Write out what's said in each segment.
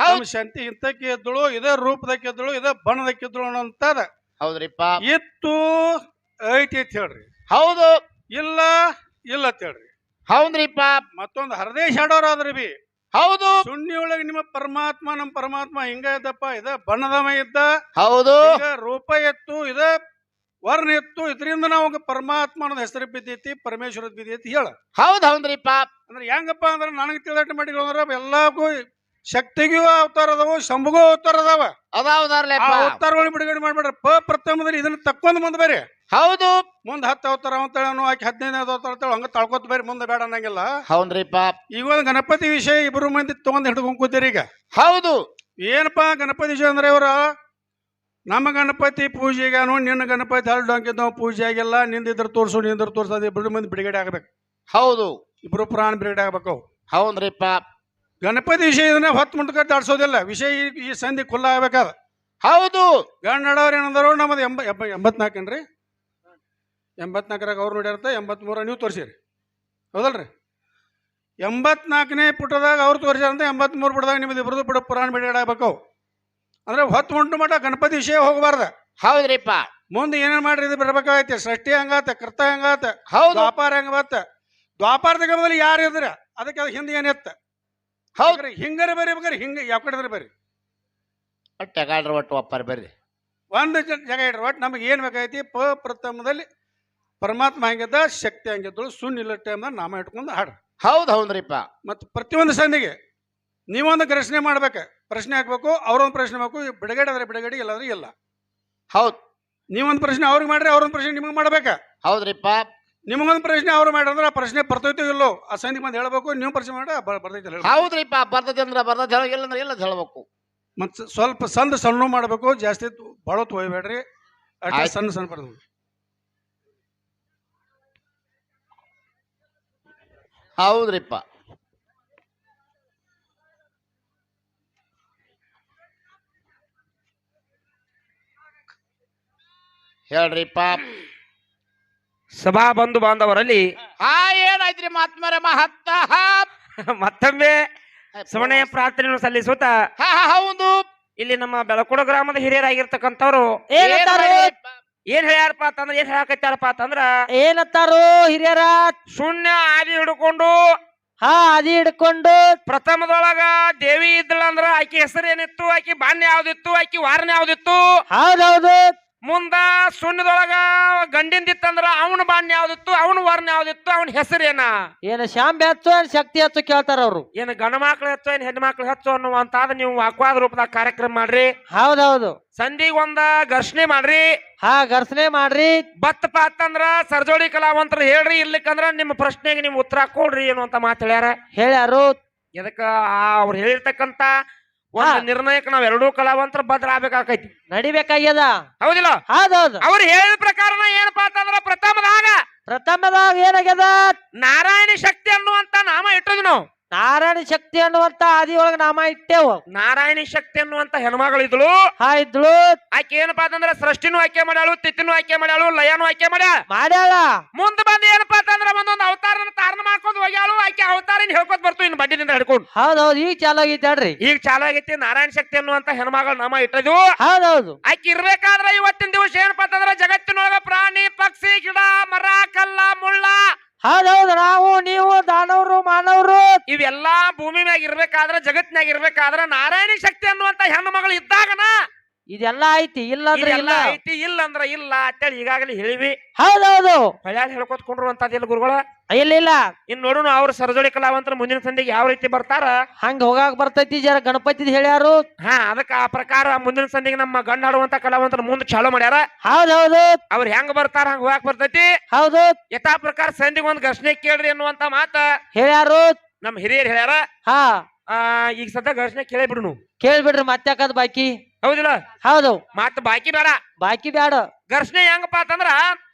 ಹೌದ್. ನಮ್ಮ ಶಂತಿ ಇಂತಕ್ಕೆ ಎದ್ದಳು ಇದೇ ರೂಪದಕ್ಕೆ ಎದ್ದಳು ಇದೇ ಬಣ್ಣದಕ್ಕೆ ಎದ್ದಳು ಅನ್ನೋಂತದ ಹೌದ್ರಿಪ್ಪ. ಇತ್ತು ಐತಿ ಅಂತ ಹೇಳ್ರಿ. ಹೌದು. ಇಲ್ಲ ಇಲ್ಲ ಅಂತ ಹೇಳ್ರಿ. ಹೌದ್ರಿಪ್ಪ. ಮತ್ತೊಂದು ಹರದೇಶ ಆಡೋರು ಆದ್ರಿ ಬಿ. ಹೌದು. ಸುಣ್ಣಿ ಒಳಗೆ ನಿಮ್ಮ ಪರಮಾತ್ಮ ನಮ್ಮ ಪರಮಾತ್ಮ ಹಿಂಗ ಇದ್ದಪ್ಪ ಇದ ಬಣ್ಣದಮ ಇದ್ದ. ಹೌದು. ರೂಪ ಎತ್ತು ಇದ ವರ್ಣ ಎತ್ತು ಇದರಿಂದ ನಾವು ಪರಮಾತ್ಮನ ಹೆಸರು ಬಿದ್ದೈತಿ ಪರಮೇಶ್ವರದ ಬಿದ್ದೈತಿ ಹೇಳ. ಹೌದ್ ಹೌದ್ರಿಪ್ಪ. ಅಂದ್ರೆ ಹೆಂಗಪ್ಪ ಅಂದ್ರೆ ನನಗೆ ತಿಳಿದಾಟ ಮಾಡಿ ಅಂದ್ರೆ ಎಲ್ಲಕ್ಕೂ ಶಕ್ತಿಗೂ ಅವತಾರ ಅದಾವ ಶಂಭುಗೂ ಅವತಾರ ಅದಾವ ಆ ಅದಾವದಾರ್ಲೆಪ್ಪ. ಅವತಾರಗಳು ಬಿಡುಗಡೆ ಮಾಡ್ಬೇಡ್ರಿ. ಪ ಪ್ರಥಮದಲ್ಲಿ ಇದನ್ನ ತಕ್ಕೊಂಡ್ ಮುಂದೆ ಬೇರೆ ಹೌದು. ಮುಂದೆ ಹತ್ತು ಅವತಾರ ಅಂತೇಳಿ ಅವ್ನು ಆಕೆ ಹದಿನೈದು ಅವತಾರ ಅಂತೇಳಿ ಹಂಗ ತಳ್ಕೊತ ಬೇರೆ ಮುಂದೆ ಬೇಡ ಅನ್ನಂಗಿಲ್ಲ. ಹೌದ್ರಿಪ್ಪ. ಈಗ ಒಂದು ಗಣಪತಿ ವಿಷಯ ಇಬ್ರು ಮಂದಿ ತಗೊಂಡ್ ಹಿಡ್ಕೊಂಡ್ ಕೂತೀರಿ ಈಗ. ಹೌದು. ಏನಪ್ಪಾ ಗಣಪತಿ ವಿಷಯ ಅಂದ್ರೆ ಇವ್ರ ನಮ್ಮ ಗಣಪತಿ ಪೂಜೆಗಾನು ನಿನ್ನ ಗಣಪತಿ ಹರಡು ಅಂಕಿದ್ದವ ಪೂಜೆ ಆಗಿಲ್ಲ ನಿಂದಿದ್ರ ತೋರ್ಸು ನಿಂದ್ರ ತೋರ್ಸು ಅದು ಇಬ್ರು ಮಂದಿ ಬಿಡುಗಡೆ ಆಗ್ಬೇಕು. ಹೌದು. ಇಬ್ರು ಪ್ರಾಣ ಬಿಡುಗಡೆ ಆಗ್ಬೇಕು ಅವು. ಹೌದ್ರಿಪ್ಪ. ಗಣಪತಿ ವಿಷಯ ಇದನ್ನ ಹೊತ್ತು ಮುಂಟಕ ದಾಡ್ಸೋದಿಲ್ಲ ವಿಷಯ ಈ- ಸಂಧಿ ಖುಲ್ಲ ಆಗ್ಬೇಕಾದ. ಹೌದು. ಗಂಡ ನಡವ್ರು ಏನಂದ್ರು ನಮ್ಮದು ಎಂಬ ಎಂಬ ಎಂಬತ್ನಾಲ್ಕೇನ್ರಿ ಎಂಬತ್ನಾಲ್ಕರಾಗ ಅವ್ರು ನೋಡಿರ್ತ ಎಂಬತ್ಮೂರ ನೀವು ತೋರಿಸಿರಿ. ಹೌದಲ್ರಿ? ಎಂಬತ್ನಾಲ್ಕನೇ ಪುಟದಾಗ ಅವ್ರು ತೋರಿಸ್ಯಾರಂತ ಎಂಬತ್ಮೂರು ಪುಟದಾಗ ನಿಮ್ಮದು ಇಬ್ಬರದು ಪುಟ ಪುರಾಣ ಬಿಡುಗಡೆ ಆಗಬೇಕು ಅಂದ್ರೆ ಹೊತ್ತು ಮುಂಟು ಮಟ ಗಣಪತಿ ವಿಷಯ ಹೋಗಬಾರ್ದ. ಹೌದ್ರಿಪ್ಪ. ಮುಂದೆ ಏನೇನು ಮಾಡ್ರಿ ಇದು ಬರ್ಬೇಕಾಗೈತಿ. ಸೃಷ್ಟಿ ಹಂಗಾತ ಕೃತ ಹಂಗಾತ ಹೌದು. ವ್ಯಾಪಾರ ಹೆಂಗ ಬತ್ತ? ದ್ವಾಪಾರದ ಗಮದಲ್ಲಿ ಯಾರು ಇದ್ರ ಅದಕ್ಕೆ ಅದು ಹಿಂದೆ ಏನಿತ್ತ ಹೌದು. ಬರ್ರಿ ಬರೀಬೇಕಾರೆ ಹಿಂಗ ಯಾವ ಕಡೆ ಬರ್ರಿ. ಟೆಗಾಡ್ರ ಒಟ್ಟು ಒಪ್ಪಾರಿ ಬರ್ರಿ. ಒಂದು ಜ- ಜಾಗ ಇಡ್ರಿ ಒಟ್ಟು ನಮಗೆ ಏನು ಬೇಕಾಯ್ತಿ ಪ ಪ್ರಥಮದಲ್ಲಿ ಪರಮಾತ್ಮ ಹಂಗಿದ್ದ ಶಕ್ತಿ ಹಂಗಿದ್ದಳು ಸುಣ್ಣ ಇಲ್ಲ ಟೈಮ್ದಾಗ ನಾಮ ಇಟ್ಕೊಂಡು ಹಾಡ್ರಿ. ಹೌದು ಹೌದ್ರಿಪ್ಪ. ಮತ್ತು ಪ್ರತಿಯೊಂದು ಸಂಧಿಗೆ ನೀವೊಂದು ಪ್ರಶ್ನೆ ಮಾಡ್ಬೇಕು. ಪ್ರಶ್ನೆ ಹಾಕ್ಬೇಕು ಅವ್ರೊಂದು ಪ್ರಶ್ನೆ ಹಾಕು ಈ ಬಿಡುಗಡೆ ಆದ್ರೆ ಬಿಡುಗಡೆ ಇಲ್ಲಾದ್ರೆ ಇಲ್ಲ. ಹೌದು. ನೀವೊಂದು ಪ್ರಶ್ನೆ ಅವ್ರಿಗೆ ಮಾಡ್ರಿ ಅವ್ರೊಂದು ಪ್ರಶ್ನೆ ನಿಮಗೆ ಮಾಡ್ಬೇಕಾ. ಹೌದ್ರಿಪ್ಪ. ನಿಮಗೊಂದು ಪ್ರಶ್ನೆ ಅವ್ರು ಮಾಡಿದ್ರೆ ಆ ಪ್ರಶ್ನೆ ಬರ್ತೈತೋ ಇಲ್ಲೋ? ಆ ಸಂಧಿಗೆ ಬಂದು ಹೇಳ್ಬೇಕು ನೀವು ಪ್ರಶ್ನೆ ಮಾಡಿ ಬರ್ತೈತಿ ಹೌದ್ರಿಪ್ಪ ಬರ್ತೈತಿ ಅಂದ್ರೆ ಬರ್ತದೆ ಹೇಳ ಇಲ್ಲ ಅಂದ್ರೆ ಇಲ್ಲ ಅಂತ ಹೇಳ್ಬೇಕು. ಮತ್ತು ಸ್ವಲ್ಪ ಸಂದ ಸಣ್ಣ ಮಾಡಬೇಕು ಜಾಸ್ತಿ ಭಾಳ ತೊಯ್ಬೇಡ್ರಿ. ಆಯ್ತು. ಸಣ್ಣ ಸಣ್ಣ ಬರ್ದು ಹೌದ್ರಿಪ್ಪ ಹೇಳ್ರಿಪ್ಪ ಸಭಾ ಬಂಧು ಬಾಂಧವರಲ್ಲಿ ಹಾ ಏನಾಯ್ತ್ರಿ ಮಾತ್ಮರ ಮಹತ್ತ? ಮತ್ತೊಮ್ಮೆ ಸುವರ್ಣ ಪ್ರಾರ್ಥನೆಯನ್ನು ಸಲ್ಲಿಸುತ್ತ ಹಾ ಹಾ, ಹೌದು. ಇಲ್ಲಿ ನಮ್ಮ ಬೆಳಕುಡ ಗ್ರಾಮದ ಹಿರಿಯರಾಗಿರ್ತಕ್ಕಂಥವ್ರು ಏನಂತಾರು ಏನ್ ಹೇಳ್ಯಾರಪ್ಪ ಅಂತಂದ್ರ ಏನ್ ಹೇಳಕತ್ತಾರಪ್ಪ ಅಂತಂದ್ರ ಏನತ್ತಾರು ಹಿರಿಯರ? ಶೂನ್ಯ ಆದಿ ಹಿಡ್ಕೊಂಡು ಹಾ ಆದಿ ಹಿಡ್ಕೊಂಡು ಪ್ರಥಮದೊಳಗ ದೇವಿ ಇದ್ದಳಂದ್ರ ಆಕಿ ಹೆಸರು ಏನಿತ್ತು ಆಕಿ ಬಾಣ್ಯ ಯಾವ್ದಿತ್ತು ಆಕಿ ವಾರನ ಯಾವ್ದಿತ್ತು? ಹೌದೌದು. ಮುಂದ ಸುಣ್ಣದೊಳಗ ಗಂಡಿಂದಿತ್ತಂದ್ರ ಅವನ ಬಾಣ್ಯ ಯಾವ್ದಿತ್ತು ಅವನ ವರ್ಣ ಯಾವ್ದಿತ್ತು ಅವನ ಹೆಸರೇನ ಏನ? ಶಾಂಬೆ ಹಚ್ಚು ಏನ್ ಶಕ್ತಿ ಹೆಚ್ಚು ಕೇಳ್ತಾರ ಅವ್ರು. ಏನು ಗಣ ಮಕ್ಳು ಹೆಚ್ಚು ಏನ್ ಹೆಣ್ಮಕ್ಳು ಹೆಚ್ಚು ಅನ್ನುವಂತಾದ ನೀವು ವಾಕ್ವಾದ ರೂಪದಾಗ ಕಾರ್ಯಕ್ರಮ ಮಾಡ್ರಿ. ಹೌದೌದು. ಸಂಧಿಗ್ ಒಂದ ಘರ್ಷಣೆ ಮಾಡ್ರಿ. ಹಾ ಘರ್ಷಣೆ ಮಾಡ್ರಿ. ಬತ್ತಪ್ಪ ಅಂತಂದ್ರ ಸರ್ಜೋಡಿ ಕಲಾವಂತರು ಹೇಳ್ರಿ ಇರ್ಲಿಕ್ಕಂದ್ರ ನಿಮ್ಮ ಪ್ರಶ್ನೆಗೆ ನಿಮ್ ಉತ್ತರ ಕೊಡ್ರಿ ಏನು ಅಂತ ಮಾತಾಡ್ಯಾರ ಹೇಳ್ಯಾರು. ಇದಕ್ಕ ಅವ್ರು ಹೇಳಿರ್ತಕ್ಕಂತ ಒಂದು. ನಿರ್ಣಯಕ್ಕೆ ನಾವ್ ಎರಡೂ ಕಲಾವಂತರ ಭದ್ರ ಆಗ್ಬೇಕಾಕೈತಿ ನಡಿಬೇಕಾಗ್ಯದ? ಹೌದಿಲ್ಲ? ಹೌದೌದು. ಅವ್ರು ಹೇಳಿದ ಪ್ರಕಾರ ಏನಪ್ಪಾ ಅಂತಂದ್ರ ಪ್ರಥಮದಾಗ. ಪ್ರಥಮದಾಗ ಏನಾಗ್ಯದ? ನಾರಾಯಣ ಶಕ್ತಿ ಅನ್ನುವಂತ ನಾಮ ಇಟ್ಟಿದ್ವಿ ನಾವು. ನಾರಾಯಣ ಶಕ್ತಿ ಅನ್ನುವಂತ ಆದಿ ಒಳಗ ನಾಮ ಇಟ್ಟೇವು. ನಾರಾಯಣಿ ಶಕ್ತಿ ಅನ್ನುವಂತ ಹೆಣ್ಮಗಳಿದ್ಳು ಹಾ ಇದ್ಳು ಆಕೆ ಏನಪ್ಪಾ ಅಂತಂದ್ರ ಸೃಷ್ಟಿನೂ ಆಯ್ಕೆ ಮಾಡ್ಯಾಳು ತಿಥಿನೂ ಆಯ್ಕೆ ಮಾಡ್ಯಾಳು ಲಯನೂ ಆಯ್ಕೆ ಮಾಡ್ಯಾಳ ಮಾಡ್ಯಾಳ. ಮುಂದ್ ಬಂದ್ ಏನಪ್ಪಾ ಹೋಗ್ಯಾಳು ಆಕೆ ಅವತಾರಿನ ಹೇಳ್ಕೊತ ಬರ್ತು ಇನ್ನು ಬಡ್ಡಿನಿಂದ ಹಿಡ್ಕೊಂಡು. ಹೌದೌದು ಈಗ ಚಾಲು ಆಗೈತೆ ಹೇಳ್ರಿ ಈಗ ಚಾಲು ಆಗೈತಿ ನಾರಾಯಣ ಶಕ್ತಿ ಅನ್ನುವಂತ ಹೆಣ್ಮಗಳ ನಾಮ ಇಟ್ಟದು ಹೌದೌದು. ಆಕೆ ಇರ್ಬೇಕಾದ್ರೆ ಇವತ್ತಿನ ದಿವಸ ಏನಪ್ಪಾ ಅಂತಂದ್ರ ಜಗತ್ತಿನೊಳಗ ಪ್ರಾಣಿ ಪಕ್ಷಿ ಗಿಡ ಮರ ಕಲ್ಲ ಮುಳ್ಳ. ಹೌದೌದು ನಾವು ನೀವು ದಾನವರು ಮಾನವರು. ಇವೆಲ್ಲಾ ಭೂಮಿ ಮ್ಯಾಗ ಇರ್ಬೇಕಾದ್ರ ಜಗತ್ತಿನಾಗ ಇರ್ಬೇಕಾದ್ರೆ ನಾರಾಯಣ ಶಕ್ತಿ ಅನ್ನುವಂತ ಹೆಣ್ಣು ಮಗಳು ಇದ್ದಾಗನ ಇದೆಲ್ಲ ಐತಿ ಇಲ್ಲ ಅಂದ್ರೆ ಇದೆಲ್ಲ ಇಲ್ಲ. ಐತಿ ಇಲ್ಲ ಅಂದ್ರ ಇಲ್ಲ ಅಂತೇಳಿ ಈಗಾಗಲೇ ಹೇಳಿವಿ. ಹೌದೌದು. ಹೊಳ್ಯಾಳ ಹೇಳ್ಕೊತ್ಕೊಂಡ್ರು ಇಲ್ಲ ಗುರುಗಳ? ಇಲ್ಲ ಇಲ್ಲ. ಇನ್ ನೋಡೋಣ ಅವ್ರ ಸರಜೋಡಿ ಕಲಾವಂತರ ಮುಂದಿನ ಸಂಧಿಗೆ ಯಾವ ರೀತಿ ಬರ್ತಾರ? ಹಂಗ ಹೋಗಾಕ ಬರ್ತೈತಿ ಜರ ಗಣಪತಿ ಹೇಳ್ಯಾರು. ಹಾ ಅದಕ್ಕ ಆ ಪ್ರಕಾರ ಮುಂದಿನ ಸಂಧಿಗೆ ನಮ್ಮ ಗಂಡ ಆಡುವಂತ ಕಲಾವಂತರ ಮುಂದೆ ಚಾಲೋ ಮಾಡ್ಯಾರ. ಹೌದೌದು. ಅವ್ರ ಹೆಂಗ್ ಬರ್ತಾರ ಹಂಗ ಹೋಗಾಕ ಬರ್ತೈತಿ? ಹೌದು. ಯಥಾ ಪ್ರಕಾರ ಸಂಧಿಗೆ ಒಂದ್ ಘರ್ಷಣೆ ಕೇಳ್ರಿ ಅನ್ನುವಂತ ಮಾತ ಹೇಳ್ಯಾರು. ನಮ್ ಹಿರಿಯರು ಹೇಳ್ಯಾರ. ಹಾ. ಈಗ ಸದ್ಯ ಘರ್ಷಣೆ ಕೇಳಿ ಬಿಡುನು ಕೇಳ್ಬಿಡ್ರಿ ಮತ್ತೆ ಬಾಕಿ. ಹೌದಿಲ್ಲ? ಹೌದು. ಮತ್ ಬಾಕಿ ಬೇಡ. ಬಾಕಿ ಬೇಡ ಘರ್ಷಣೆ ಹೆಂಗಪ್ಪ ಅಂತಂದ್ರ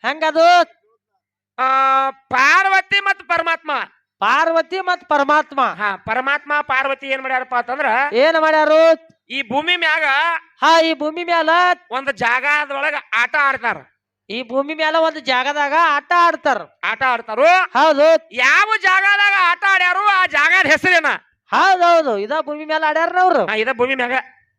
ಹೆಂಗದು? ಆ ಪಾರ್ವತಿ ಮತ್ ಪರಮಾತ್ಮ. ಪಾರ್ವತಿ ಮತ್ ಪರಮಾತ್ಮ. ಹಾ ಪರಮಾತ್ಮ ಪಾರ್ವತಿ ಏನ್ ಮಾಡ್ಯಾರಪ್ಪ ಅಂತಂದ್ರ ಏನ್ ಮಾಡ್ಯಾರು? ಈ ಭೂಮಿ ಮ್ಯಾಗ ಹಾ ಈ ಭೂಮಿ ಮ್ಯಾಲ ಒಂದ್ ಜಾಗದೊಳಗ ಆಟ ಆಡ್ತಾರ. ಈ ಭೂಮಿ ಮ್ಯಾಲ ಒಂದು ಜಾಗದಾಗ ಆಟ ಆಡ್ತಾರ. ಆಟ ಆಡ್ತಾರು. ಹೌದು. ಯಾವ ಜಾಗದಾಗ ಆಟ ಆಡ್ಯಾರು ಆ ಜಾಗದ ಹೆಸರೇನ? ಹೌದೌದು. ಇದ ಭೂಮಿ ಮ್ಯಾಲ ಆಡ್ಯಾರ ಅವ್ರು. ಇದ ಭೂಮಿ ಮ್ಯಾಗ.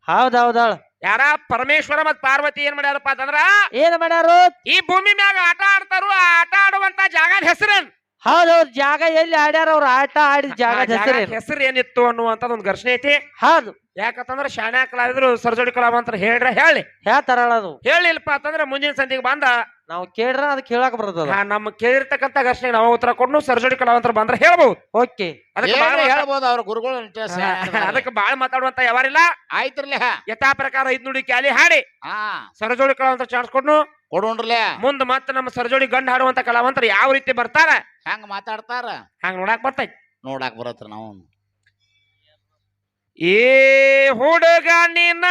ಹೌದೌದಳ ಯಾರ? ಪರಮೇಶ್ವರ ಮತ್ ಪಾರ್ವತಿ ಏನ್ ಮಾಡ್ಯಾರಪ್ಪ ಅಂತಂದ್ರ ಏನ್ ಮಾಡ್ಯಾರು? ಈ ಭೂಮಿ ಮ್ಯಾಗ ಆಟ ಆಡ್ತಾರು ಆ ಆಟ ಆಡುವಂತ ಜಾಗದ ಹೆಸರೇನ್? ಹೌದೌದು ಜಾಗ ಎಲ್ಲಿ ಆಡ್ಯಾರ ಅವ್ರ? ಆಟ ಆಡಿದ ಜಾಗ ಹೆಸರೇನು? ಹೆಸರು ಏನಿತ್ತು ಅನ್ನುವಂತ ಒಂದು ಘರ್ಷಣೆ ಐತಿ. ಹೌದು. ಯಾಕಂತಂದ್ರೆ ಶಾಣ್ಯ ಕಲಾವಿದ್ರು ಸರ್ಜೋಡಿ ಕಲಾವಂತರ ಹೇಳ್ರ ಹೇಳಿ. ಹೇಳ್ತಾರ ಅದು. ಹೇಳಿಲ್ಪ ಅಂತಂದ್ರೆ ಮುಂದಿನ ಸಂಧಿಗೆ ಬಂದ ನಾವು ಕೇಳ್ರ ಅದಕ್ಕೆ ಹೇಳಕ್ ಬರ್ತದ ಆ, ನಮ್ಮ ಕೇಳಿರ್ತಕ್ಕಂತ ಘರ್ಷಣೆ ನಾವು ಉತ್ತರ ಕೊಡ್ನು ಸರ್ಜೋಡಿ ಕಲಾವಂತರ ಬಂದ್ರೆ ಹೇಳ್ಬಹುದು ಓಕೆ. ಅದಕ್ಕೆ ಬಾಳ ಹೇಳ್ಬೋದು ಅವ್ರ ಗುರುಗಳು ಅದಕ್ಕೆ ಬಾಳ ಮಾತಾಡುವಂತ ಯಾವಾರಿಲ್ಲ. ಆಯ್ತ್ರಲೆ ಯಥಾ ಪ್ರಕಾರ ಐದ್ ನುಡಿ ಕ್ಯಾಲಿ ಹಾಡಿ. ಸರ್ಜೋಡಿ ಸರಜೋಡಿ ಅಂತ ಚಾನ್ಸ್ ಕೊಡ್ನು. ಕೊಡೋಣ್ರಲೆ ಮುಂದ ಮತ್ತೆ ನಮ್ಮ ಸರ್ಜೋಡಿ ಗಂಡ ಹಾಡುವಂತ ಕಲಾವಂತರ ಯಾವ ರೀತಿ ಬರ್ತಾರ? ಹಂಗ ಮಾತಾಡ್ತಾರ? ಹಂಗ ನೋಡಾಕ್ ಬರ್ತೈತಿ? ನೋಡಾಕ್ ಬರತ್ರ ನಾವು ಏ ಹುಡುಗ ನಿನ್ನ